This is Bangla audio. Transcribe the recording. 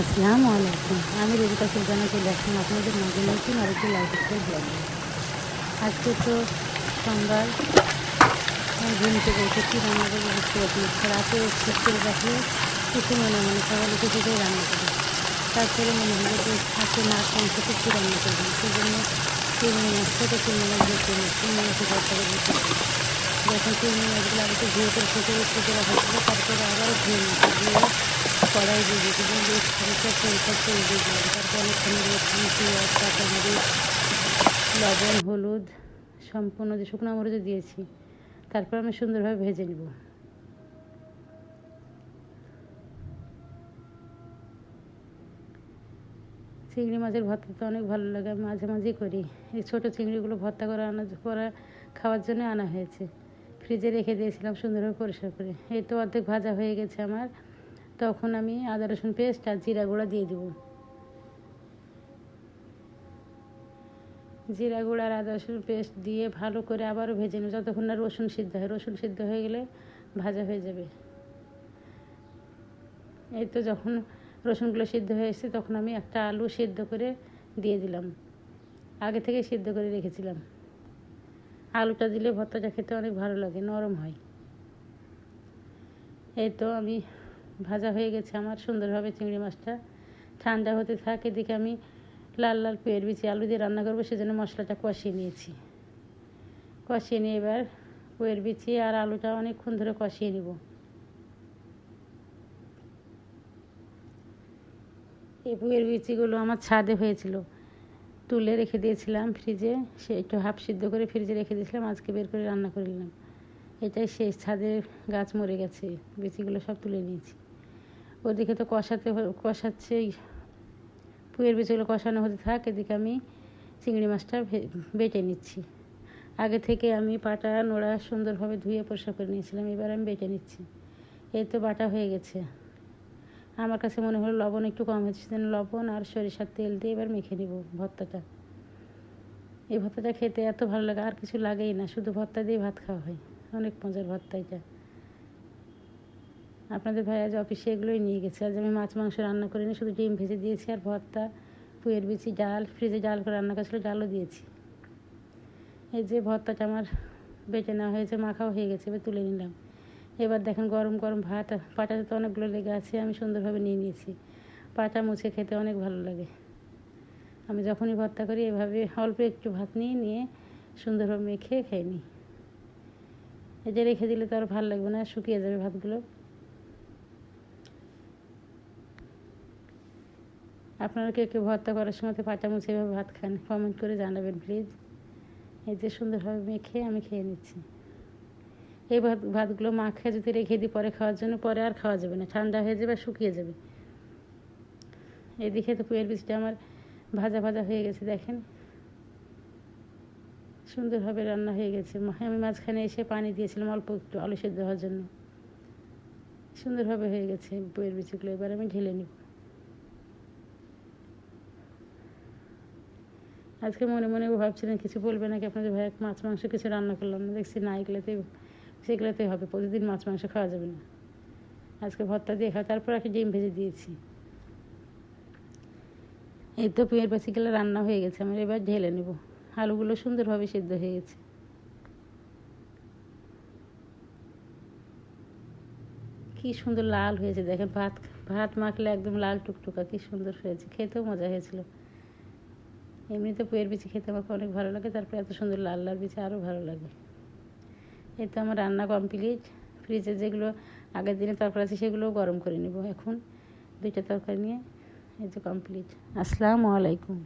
আসসালামু আলাইকুম। আমি রেবিকা সুলতানা চলে আসলাম আপনাদের মাঝে নতুন আরেকটি লাইফ স্টাইল ব্লগ আজকে তো সোমবার ঘুম থেকে কী রান্না করব বুঝতে পারছি রাতে ঠিক করে রাখলে কিছু মনে মনে সকালে উঠে থেকে রান্না করি তারপরে মনে হলো যে আজকে না কমছে তো কী রান্না করব সেই জন্য চিংড়ি মাছটা তো চিংড়ি মাছ দেখতে নিই চিংড়ি মাছের ভর্তাটা দিতে যখন চিংড়ি মাছগুলো আগে ধুয়ে করে ফুটে ফুটে রাখা তারপরে আবার ধুয়ে কড়াই দিয়ে দিলাম তারপর অনেকখানি লবণ, হলুদ, সম্পূর্ণ যে শুকনো মরিচও দিয়েছি, তারপর আমি সুন্দরভাবে ভেজে নেব। চিংড়ি মাছের ভর্তা তো অনেক ভালো লাগে, আমি মাঝে মাঝেই করি। এই ছোটো চিংড়িগুলো ভর্তা করে, আনা, করা, খাওয়ার জন্য আনা হয়েছে। ফ্রিজে রেখে দিয়েছিলাম সুন্দরভাবে পরিষ্কার করে। এই তো অর্ধেক ভাজা হয়ে গেছে আমার। তখন আমি আদা, রসুন পেস্ট আর জিরা গুঁড়া দিয়ে দেবো। জিরা গুঁড়া আর আদা, রসুন পেস্ট দিয়ে ভালো করে আবারও ভেজে নেব। যতক্ষণ না রসুন সিদ্ধ হয়, রসুন সিদ্ধ হয়ে গেলে ভাজা হয়ে যাবে। এই তো যখন রসুনগুলো সিদ্ধ হয়ে এসেছে, তখন আমি একটা আলু সিদ্ধ করে দিয়ে দিলাম। আগে থেকে সিদ্ধ করে রেখেছিলাম। আলুটা দিলে ভর্তাটা খেতে অনেক ভালো লাগে, নরম হয়। এই তো আমি ভাজা হয়ে গেছে আমার, সুন্দরভাবে চিংড়ি মাছটা। ঠান্ডা হতে থাকে, এদিকে আমি লাল লাল পেয়ের বিচি আলু দিয়ে রান্না করব, সেজন্য মশলাটা কষিয়ে নিয়েছি। কষিয়ে নিয়ে এবার পুয়ের বিচি আর আলুটা অনেকক্ষণ ধরে কষিয়ে নিব। এই পুয়ের বিচিগুলো আমার ছাদে হয়েছিল। তুলে রেখে দিয়েছিলাম ফ্রিজে, সে একটু হাফ সিদ্ধ করে ফ্রিজে রেখে দিয়েছিলাম, আজকে বের করে রান্না করে নিলাম। এটাই শেষ ছাদের গাছ মরে গেছে, বিচিগুলো সব তুলে নিয়েছি। ওদিকে তো কষাতে কষাচ্ছে পুয়ের বিচিগুলো কষানো হতে থাক, এদিকে আমি চিংড়ি মাছটা বেটে নিচ্ছি। আগে থেকে আমি পাটা নোড়া সুন্দরভাবে ধুয়ে পরিষ্কার করে নিয়েছিলাম, এবার আমি বেটে নিচ্ছি। এই তো বাটা হয়ে গেছে। আমার কাছে মনে হলো লবণ একটু কম হয়েছে সেজন্য লবণ আর সরিষার তেল দিয়ে এবার মেখে নিব ভর্তাটা। এই ভর্তাটা খেতে এত ভালো লাগে, আর কিছু লাগেই না, শুধু ভর্তা দিয়ে ভাত খাওয়া হয়। অনেক মজার ভর্তা এটা। আপনাদের ভাই আজ অফিসে এগুলোই নিয়ে গেছে। আজ আমি মাছ, মাংস রান্না করিনি শুধু ডিম ভেজে দিয়েছি আর ভর্তা, পুয়ের বিচি, ডাল, ফ্রিজে ডাল করে রান্না করেছিল, ডালও দিয়েছি। এই যে ভর্তাটা আমার বেটে নেওয়া হয়েছে, মাখাও হয়ে গেছে, এবার তুলে নিলাম। এবার দেখেন গরম গরম ভাত, পাটাতে তো অনেকগুলো লেগে আছে, আমি সুন্দরভাবে নিয়ে নিয়েছি। পাটা মুছে খেতে অনেক ভালো লাগে। আমি যখনই ভর্তা করি, এভাবে অল্প একটু ভাত নিয়ে নিয়ে সুন্দরভাবে মেখে খেয়ে নিই এই যে রেখে দিলে তো আর ভালো লাগবে না, শুকিয়ে যাবে ভাতগুলো। আপনারা কেউ কেউ ভর্তা করার সময় তো পাটা মুছে এভাবে ভাত খান, কমেন্ট করে জানাবেন প্লিজ এই যে সুন্দরভাবে মেখে আমি খেয়ে নিচ্ছি। এই ভাত, ভাতগুলো মাখে যদি রেখে দিই, পরে খাওয়ার জন্য, পরে আর খাওয়া যাবে না, ঠান্ডা হয়ে যাবে শুকিয়ে যাবে। এদিকে তো পুয়ের বীজটা আমার ভাজা ভাজা হয়ে গেছে, দেখেন। সুন্দরভাবে রান্না হয়ে গেছে। আমি মাঝখানে এসে পানি দিয়েছিলাম অল্প একটু আলু সেদ্ধ হওয়ার জন্য। সুন্দরভাবে হয়ে গেছে বইয়ের বিচিগুলো এবার আমি ঢেলে নিব। আজকে মনে মনে ভাবছিলেন, কিছু বলবে নাকি আপনাদের ভাই? মাছ, মাংস কিছু রান্না করলাম না। দেখছি না এগুলোতে সেগুলোতে হবে। প্রতিদিন মাছ, মাংস খাওয়া যাবে না। আজকে ভর্তা দিয়ে খাওয়া। তারপর একটা ডিম ভেজে দিয়েছি। এই তো পেঁয়াজ বাসিগুলো রান্না হয়ে গেছে। আমার এবার ঢেলে নেব। আলুগুলো সুন্দরভাবে সিদ্ধ হয়ে গেছে। কি সুন্দর লাল হয়েছে। দেখেন ভাত ভাত মাখলে একদম লাল টুকটুকা। কি সুন্দর হয়েছে। খেতেও মজা হয়েছিল। এমনিতে পুয়ের বিচি খেতে আমাকে অনেক ভালো লাগে, তারপরে এত সুন্দর লাল লাল বিচি আরও ভালো লাগে। এই তো আমার রান্না কমপ্লিট ফ্রিজে যেগুলো আগের দিনে তরকারি আছে সেগুলোও গরম করে নেব এখন, দুইটা তরকারি নিয়ে, এই যে কমপ্লিট আসসালামু আলাইকুম।